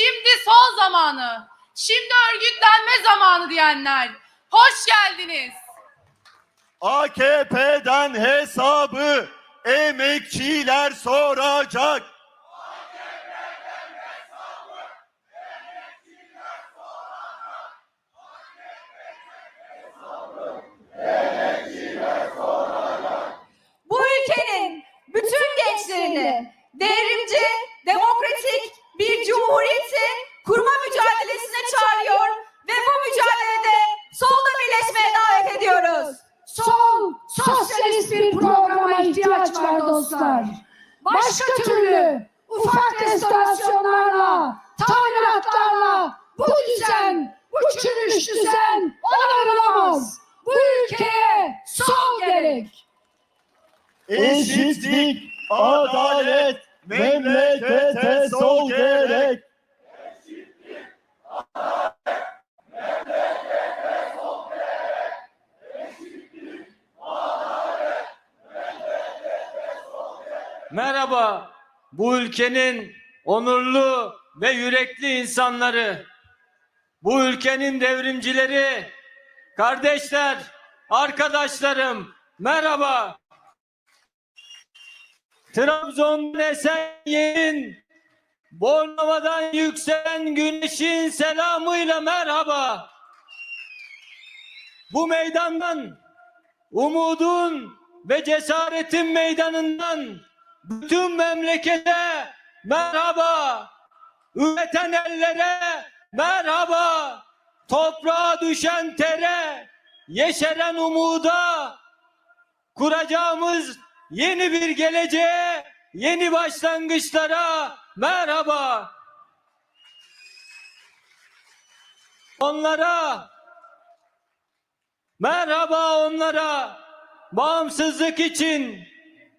şimdi sol zamanı, şimdi örgütlenme zamanı diyenler. Hoş geldiniz. AKP'den hesabı emekçiler soracak. bu ülkenin bütün gençlerini devrimci, demokratik bir cumhuriyeti kurma mücadelesine çağırıyor ve bu mücadelede solda birleşmeye davet ediyoruz. Sol, sosyalist bir programa ihtiyaç var dostlar. Başka türlü ufak restorasyonlarla, tamiratlarla bu düzen, bu çürümüş düzen onarılamaz. Bu ülkeye sol gerek. Eşitlik, adalet, memlekete sol gerek. Merhaba bu ülkenin onurlu ve yürekli insanları, bu ülkenin devrimcileri, kardeşler, arkadaşlarım merhaba. Trabzon'dan esen yerin, Bornova'dan yükselen güneşin selamıyla merhaba. Bu meydandan umudun ve cesaretin meydanından bütün memlekete merhaba. Üreten ellere merhaba. Toprağa düşen tere, yeşeren umuda kuracağımız yeni bir geleceğe, yeni başlangıçlara merhaba. Onlara merhaba onlara bağımsızlık için,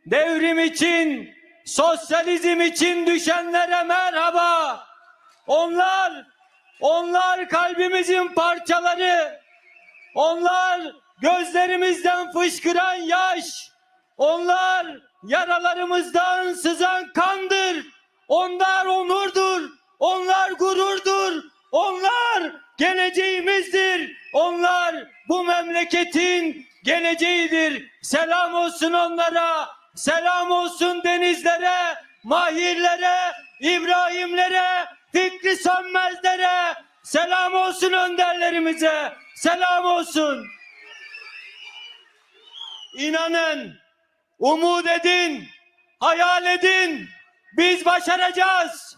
devrim için, sosyalizm için düşenlere merhaba. Onlar, onlar kalbimizin parçaları. Onlar gözlerimizden fışkıran yaş. Onlar yaralarımızdan sızan kandır. Onlar onurdur. Onlar gururdur. Onlar geleceğimizdir. Onlar bu memleketin geleceğidir. Selam olsun onlara. Selam olsun denizlere, mahirlere, İbrahimlere, Fikri Sönmezlere. Selam olsun önderlerimize. Selam olsun. İnanın, umut edin, hayal edin. Biz başaracağız.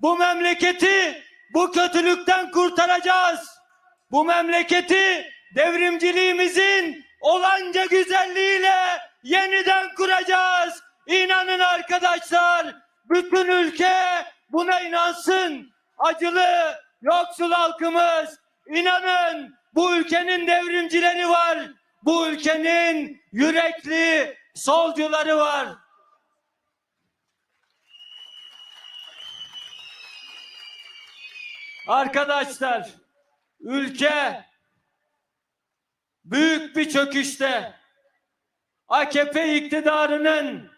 Bu memleketi bu kötülükten kurtaracağız. Bu memleketi devrimciliğimizin olanca güzelliğiyle yeniden kuracağız. İnanın arkadaşlar, bütün ülke buna inansın. Acılı, yoksul halkımız, inanın bu ülkenin devrimcileri var. Bu ülkenin yürekli solcuları var. Arkadaşlar, ülke büyük bir çöküşte. AKP iktidarının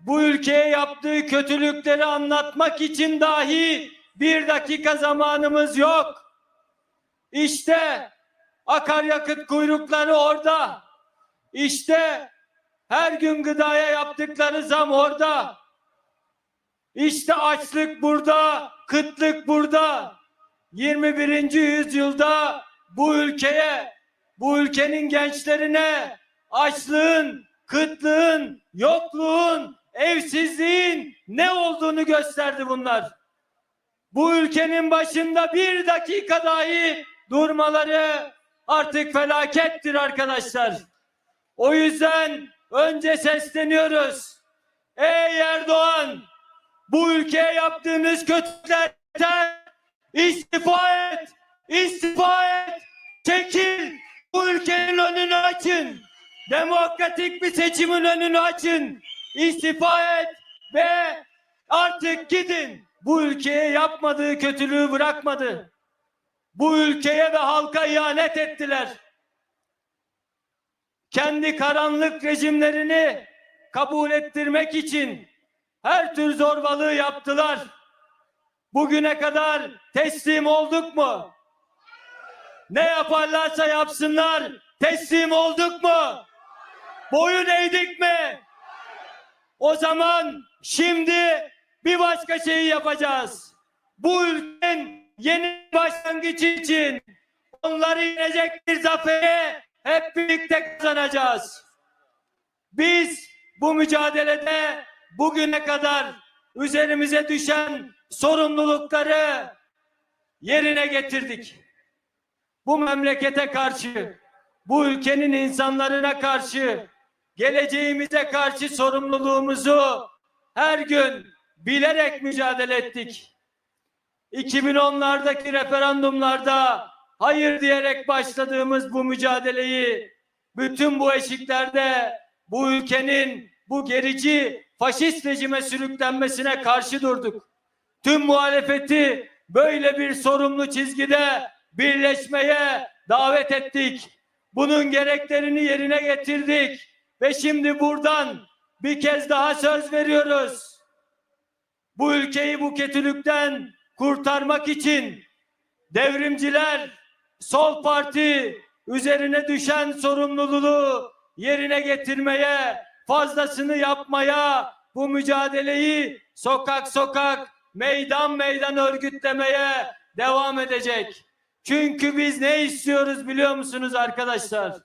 bu ülkeye yaptığı kötülükleri anlatmak için dahi bir dakika zamanımız yok. İşte akaryakıt kuyrukları orada. İşte her gün gıdaya yaptıkları zam orada. İşte açlık burada, kıtlık burada. 21. yüzyılda bu ülkeye, bu ülkenin gençlerine açlığın, kıtlığın, yokluğun, evsizliğin ne olduğunu gösterdi bunlar. Bu ülkenin başında bir dakika dahi durmaları artık felakettir arkadaşlar. O yüzden önce sesleniyoruz. Ey Erdoğan, bu ülkeye yaptığınız kötülüklerden İstifa et! İstifa et! Çekil! Bu ülkenin önünü açın! Demokratik bir seçimin önünü açın! İstifa et ve artık gidin! Bu ülkeye yapmadığı kötülüğü bırakmadı. Bu ülkeye ve halka ihanet ettiler. Kendi karanlık rejimlerini kabul ettirmek için her tür zorbalığı yaptılar. Bugüne kadar teslim olduk mu? Ne yaparlarsa yapsınlar teslim olduk mu? Boyun eğdik mi? O zaman şimdi bir başka şeyi yapacağız. Bu ülkenin yeni başlangıç için onları yenecek bir zaferi hep birlikte kazanacağız. Biz bu mücadelede bugüne kadar üzerimize düşen sorumlulukları yerine getirdik. Bu memlekete karşı, bu ülkenin insanlarına karşı, geleceğimize karşı sorumluluğumuzu her gün bilerek mücadele ettik. 2010'lardaki referandumlarda hayır diyerek başladığımız bu mücadeleyi bütün bu eşiklerde bu ülkenin bu gerici faşist rejime sürüklenmesine karşı durduk. Tüm muhalefeti böyle bir sorumlu çizgide birleşmeye davet ettik. Bunun gereklerini yerine getirdik ve şimdi buradan bir kez daha söz veriyoruz. Bu ülkeyi bu kötülükten kurtarmak için devrimciler, sol parti üzerine düşen sorumluluğu yerine getirmeye, fazlasını yapmaya, bu mücadeleyi sokak sokak, meydan meydan örgütlemeye devam edecek. Çünkü biz ne istiyoruz biliyor musunuz arkadaşlar?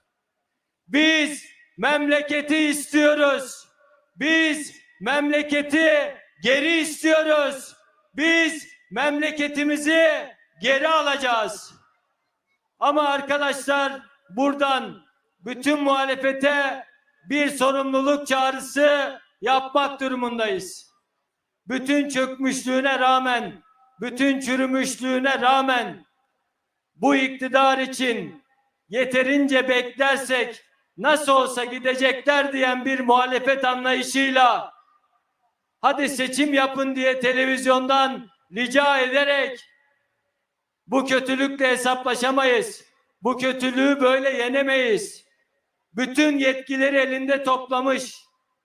Biz memleketi istiyoruz. Biz memleketi geri istiyoruz. Biz memleketimizi geri alacağız. Ama arkadaşlar buradan bütün muhalefete bir sorumluluk çağrısı yapmak durumundayız. Bütün çökmüşlüğüne rağmen, bütün çürümüşlüğüne rağmen bu iktidar için yeterince beklersek nasıl olsa gidecekler diyen bir muhalefet anlayışıyla hadi seçim yapın diye televizyondan rica ederek bu kötülükle hesaplaşamayız. Bu kötülüğü böyle yenemeyiz. Bütün yetkileri elinde toplamış.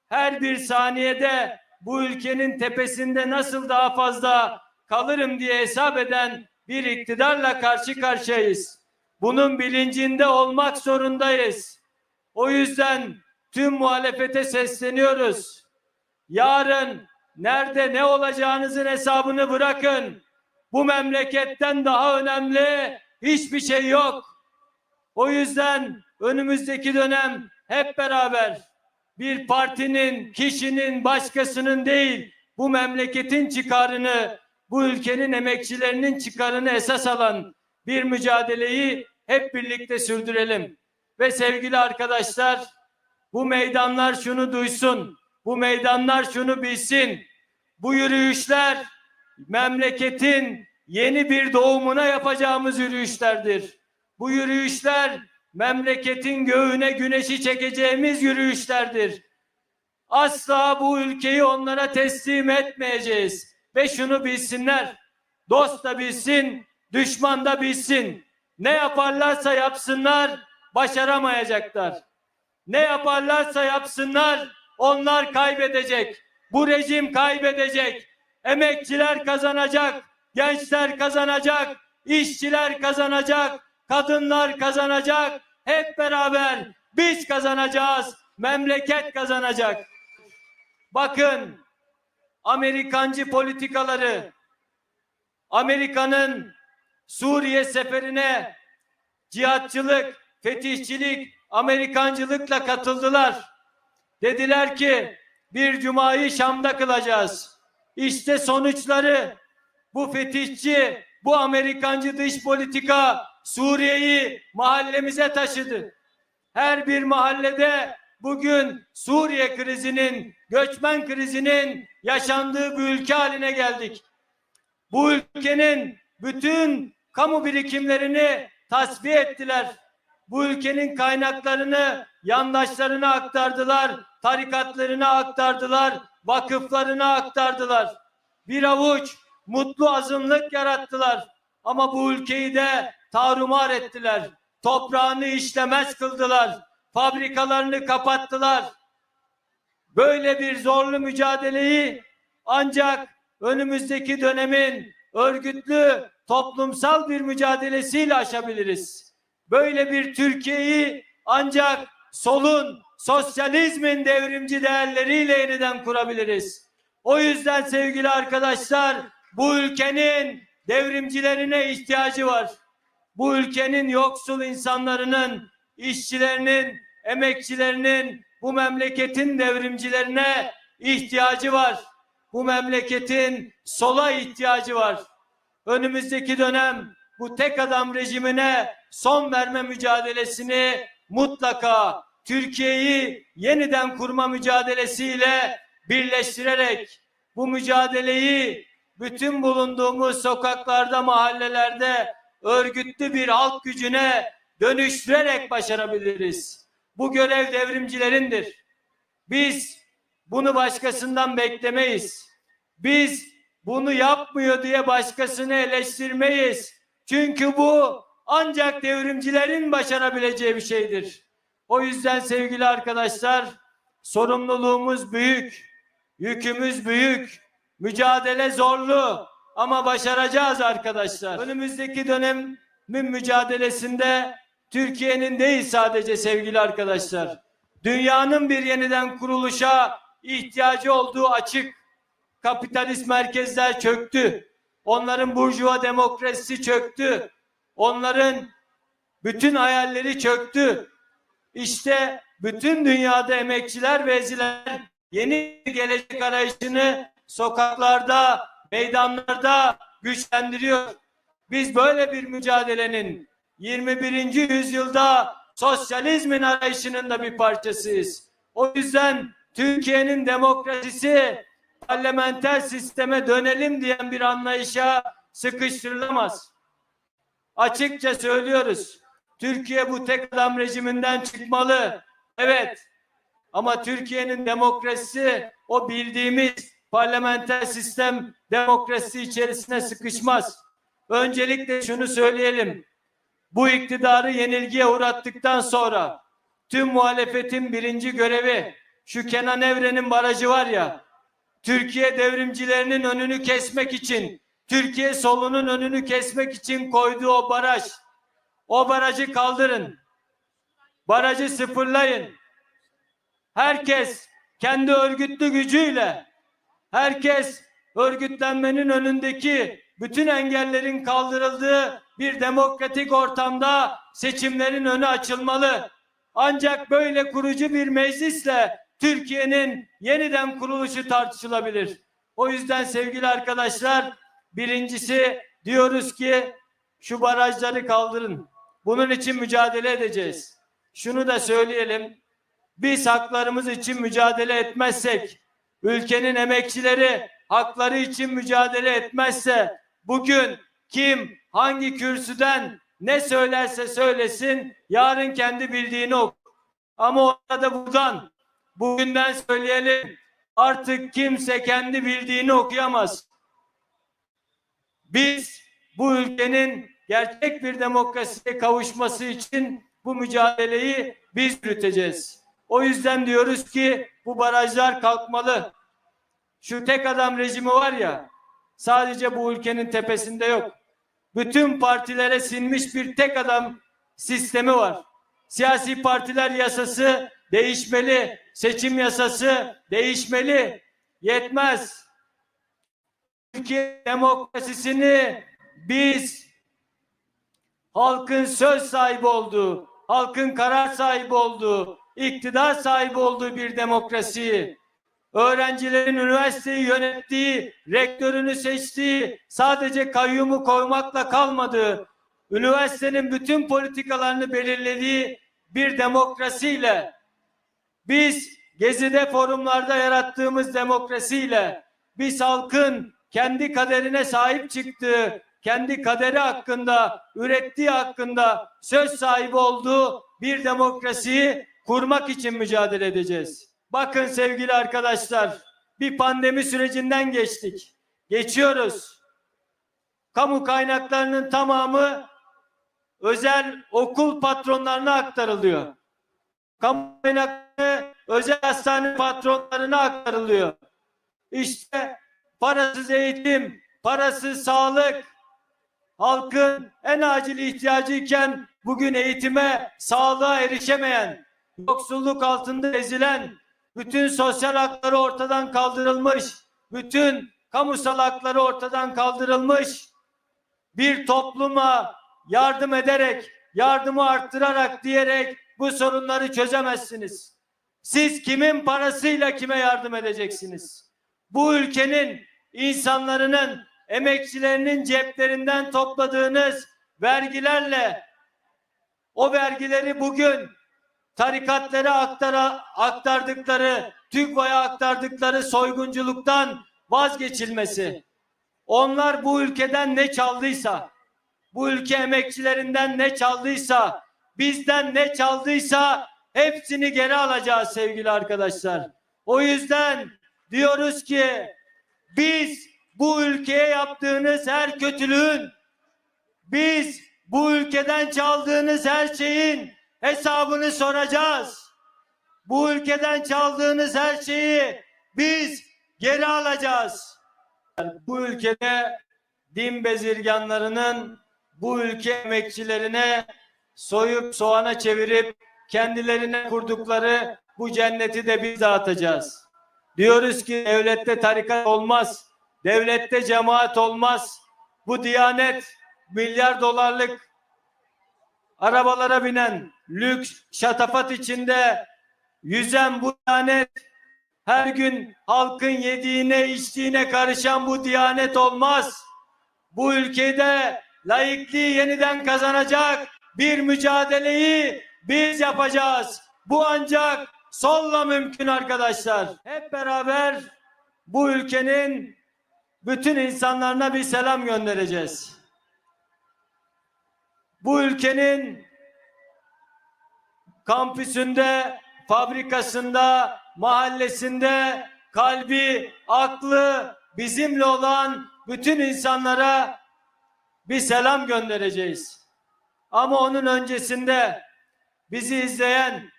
Her bir saniyede bu ülkenin tepesinde nasıl daha fazla kalırım diye hesap eden bir iktidarla karşı karşıyayız. Bunun bilincinde olmak zorundayız. O yüzden tüm muhalefete sesleniyoruz. Yarın nerede ne olacağınızın hesabını bırakın. Bu memleketten daha önemli hiçbir şey yok. O yüzden önümüzdeki dönem hep beraber bir partinin, kişinin, başkasının değil bu memleketin çıkarını, bu ülkenin emekçilerinin çıkarını esas alan bir mücadeleyi hep birlikte sürdürelim. Ve sevgili arkadaşlar bu meydanlar şunu duysun, bu meydanlar şunu bilsin. Bu yürüyüşler memleketin yeni bir doğumuna yapacağımız yürüyüşlerdir. Bu yürüyüşler memleketin göğüne güneşi çekeceğimiz yürüyüşlerdir. Asla bu ülkeyi onlara teslim etmeyeceğiz. Ve şunu bilsinler, dost da bilsin, düşman da bilsin. Ne yaparlarsa yapsınlar, başaramayacaklar. Ne yaparlarsa yapsınlar, onlar kaybedecek. Bu rejim kaybedecek. Emekçiler kazanacak, gençler kazanacak, işçiler kazanacak, kadınlar kazanacak. Hep beraber biz kazanacağız, memleket kazanacak. Bakın Amerikancı politikaları, Amerika'nın Suriye seferine cihatçılık, fetihçilik, Amerikancılıkla katıldılar. Dediler ki bir cumayı Şam'da kılacağız. İşte sonuçları bu fetihçi, bu Amerikancı dış politika Suriye'yi mahallemize taşıdı. Her bir mahallede bugün Suriye krizinin, göçmen krizinin yaşandığı bir ülke haline geldik. Bu ülkenin bütün kamu birikimlerini tasfiye ettiler. Bu ülkenin kaynaklarını yandaşlarına aktardılar, tarikatlarına aktardılar, vakıflarına aktardılar. Bir avuç mutlu azınlık yarattılar. Ama bu ülkeyi de tarumar ettiler. Toprağını işlemez kıldılar. Fabrikalarını kapattılar. Böyle bir zorlu mücadeleyi ancak önümüzdeki dönemin örgütlü toplumsal bir mücadelesiyle aşabiliriz. Böyle bir Türkiye'yi ancak solun, sosyalizmin devrimci değerleriyle yeniden kurabiliriz. O yüzden sevgili arkadaşlar bu ülkenin devrimcilerine ihtiyacı var. Bu ülkenin yoksul insanlarının, işçilerinin, emekçilerinin, bu memleketin devrimcilerine ihtiyacı var. Bu memleketin sola ihtiyacı var. Önümüzdeki dönem bu tek adam rejimine son verme mücadelesini mutlaka Türkiye'yi yeniden kurma mücadelesiyle birleştirerek bu mücadeleyi bütün bulunduğumuz sokaklarda, mahallelerde örgütlü bir halk gücüne dönüştürerek başarabiliriz. Bu görev devrimcilerindir. Biz bunu başkasından beklemeyiz. Biz bunu yapmıyor diye başkasını eleştirmeyiz. Çünkü bu ancak devrimcilerin başarabileceği bir şeydir. O yüzden sevgili arkadaşlar sorumluluğumuz büyük, yükümüz büyük, mücadele zorlu ama başaracağız arkadaşlar. Önümüzdeki dönemin mücadelesinde Türkiye'nin değil sadece sevgili arkadaşlar. Dünyanın bir yeniden kuruluşa ihtiyacı olduğu açık. Kapitalist merkezler çöktü. Onların burjuva demokrasisi çöktü. Onların bütün hayalleri çöktü. İşte bütün dünyada emekçiler ve eziler yeni gelecek arayışını sokaklarda, meydanlarda güçlendiriyor. Biz böyle bir mücadelenin 21. yüzyılda sosyalizmin arayışının da bir parçasıyız. O yüzden Türkiye'nin demokrasisi parlamenter sisteme dönelim diyen bir anlayışa sıkıştırılamaz. Açıkça söylüyoruz. Türkiye bu tek adam rejiminden çıkmalı. Evet. Ama Türkiye'nin demokrasisi o bildiğimiz parlamenter sistem demokrasi içerisine sıkışmaz. Öncelikle şunu söyleyelim. Bu iktidarı yenilgiye uğrattıktan sonra tüm muhalefetin birinci görevi şu Kenan Evren'in barajı var ya Türkiye devrimcilerinin önünü kesmek için Türkiye solunun önünü kesmek için koyduğu o baraj o barajı kaldırın. Barajı sıfırlayın. Herkes kendi örgütlü gücüyle herkes örgütlenmenin önündeki bütün engellerin kaldırıldığı bir demokratik ortamda seçimlerin önü açılmalı. Ancak böyle kurucu bir meclisle Türkiye'nin yeniden kuruluşu tartışılabilir. O yüzden sevgili arkadaşlar birincisi diyoruz ki şu barajları kaldırın. Bunun için mücadele edeceğiz. Şunu da söyleyelim. Biz haklarımız için mücadele etmezsek, ülkenin emekçileri hakları için mücadele etmezse bugün kim hangi kürsüden ne söylerse söylesin yarın kendi bildiğini okur. Ama orada buradan bugünden söyleyelim artık kimse kendi bildiğini okuyamaz. Biz bu ülkenin gerçek bir demokrasiye kavuşması için bu mücadeleyi biz yürüteceğiz. O yüzden diyoruz ki bu barajlar kalkmalı. Şu tek adam rejimi var ya sadece bu ülkenin tepesinde yok. Bütün partilere sinmiş bir tek adam sistemi var. Siyasi partiler yasası değişmeli. Seçim yasası değişmeli. Yetmez. Türkiye demokrasisini biz halkın söz sahibi olduğu, halkın karar sahibi olduğu, iktidar sahibi olduğu bir demokrasiyi, öğrencilerin üniversiteyi yönettiği, rektörünü seçtiği, sadece kayyumu koymakla kalmadığı, üniversitenin bütün politikalarını belirlediği bir demokrasiyle, biz Gezi'de forumlarda yarattığımız demokrasiyle, biz halkın kendi kaderine sahip çıktığı, kendi kaderi hakkında, ürettiği hakkında söz sahibi olduğu bir demokrasiyi kurmak için mücadele edeceğiz. Bakın sevgili arkadaşlar, bir pandemi sürecinden geçtik. Geçiyoruz. Kamu kaynaklarının tamamı özel okul patronlarına aktarılıyor. Kamu kaynakları özel hastane patronlarına aktarılıyor. İşte parasız eğitim, parası, sağlık, halkın en acil ihtiyacı iken bugün eğitime, sağlığa erişemeyen, yoksulluk altında ezilen, bütün sosyal hakları ortadan kaldırılmış, bütün kamusal hakları ortadan kaldırılmış bir topluma yardım ederek, yardımı arttırarak diyerek bu sorunları çözemezsiniz. Siz kimin parasıyla kime yardım edeceksiniz? Bu ülkenin insanların, emekçilerinin ceplerinden topladığınız vergilerle o vergileri bugün tarikatlara aktara, aktardıkları, TÜGVA'ya aktardıkları soygunculuktan vazgeçilmesi. Onlar bu ülkeden ne çaldıysa, bu ülke emekçilerinden ne çaldıysa, bizden ne çaldıysa hepsini geri alacağız sevgili arkadaşlar. O yüzden diyoruz ki biz bu ülkeye yaptığınız her kötülüğün, biz bu ülkeden çaldığınız her şeyin hesabını soracağız. Bu ülkeden çaldığınız her şeyi biz geri alacağız. Bu ülkede din bezirganlarının bu ülke emekçilerine soyup soğana çevirip kendilerine kurdukları bu cenneti de biz dağıtacağız. Diyoruz ki devlette tarikat olmaz, devlette cemaat olmaz. Bu diyanet milyar dolarlık arabalara binen, lüks, şatafat içinde yüzen bu diyanet her gün halkın yediğine içtiğine karışan bu diyanet olmaz. Bu ülkede laikliği yeniden kazanacak bir mücadeleyi biz yapacağız. Bu ancak solla mümkün arkadaşlar. Hep beraber bu ülkenin bütün insanlarına bir selam göndereceğiz. Bu ülkenin kampüsünde, fabrikasında, mahallesinde kalbi, aklı bizimle olan bütün insanlara bir selam göndereceğiz. Ama onun öncesinde bizi izleyen,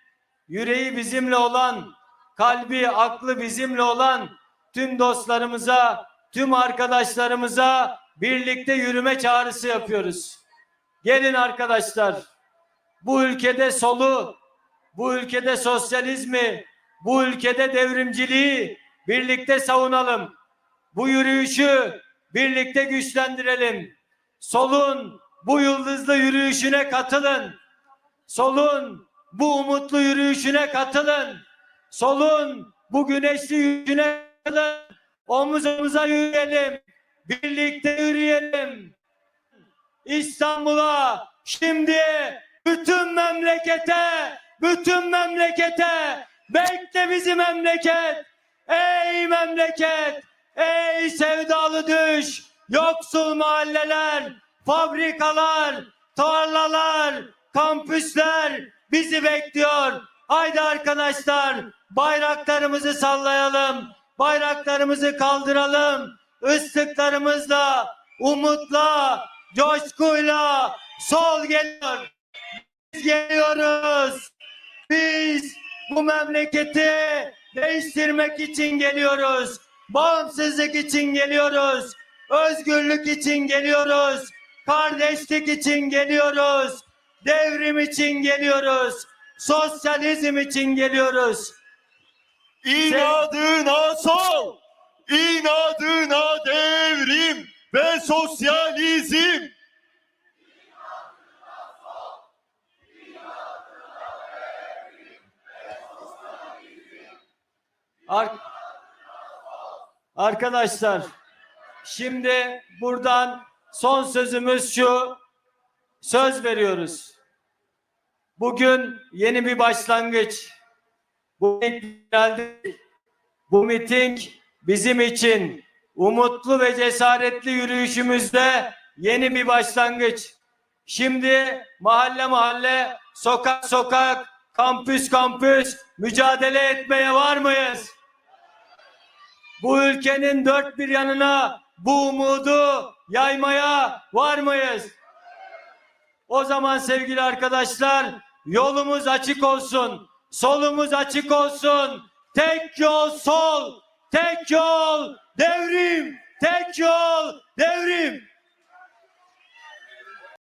yüreği bizimle olan, kalbi, aklı bizimle olan tüm dostlarımıza, tüm arkadaşlarımıza birlikte yürüme çağrısı yapıyoruz. Gelin arkadaşlar, bu ülkede solu, bu ülkede sosyalizmi, bu ülkede devrimciliği birlikte savunalım. Bu yürüyüşü birlikte güçlendirelim. Solun bu yıldızlı yürüyüşüne katılın. Solun bu umutlu yürüyüşüne katılın. Solun bu güneşli yürüyüşüne katılın. Omuz omuza yürüyelim. Birlikte yürüyelim. İstanbul'a şimdi bütün memlekete bütün memlekete bekle bizi memleket ey memleket ey sevdalı düş yoksul mahalleler fabrikalar tarlalar kampüsler bizi bekliyor haydi arkadaşlar bayraklarımızı sallayalım bayraklarımızı kaldıralım ıslıklarımızla umutla coşkuyla sol geliyor biz geliyoruz. Biz bu memleketi değiştirmek için geliyoruz. Bağımsızlık için geliyoruz. Özgürlük için geliyoruz. Kardeşlik için geliyoruz. Devrim için geliyoruz. Sosyalizm için geliyoruz. İnadına sol, inadına devrim ve sosyalizm. Ar- Arkadaşlar şimdi buradan son sözümüz şu söz veriyoruz. Bugün yeni bir başlangıç. Bu. Bu miting bizim için umutlu ve cesaretli yürüyüşümüzde yeni bir başlangıç. Şimdi mahalle mahalle, sokak sokak, kampüs kampüs mücadele etmeye var mıyız? Bu ülkenin dört bir yanına bu umudu yaymaya var mıyız? O zaman sevgili arkadaşlar yolumuz açık olsun. Solumuz açık olsun. Tek yol sol. Tek yol devrim. tek yol devrim.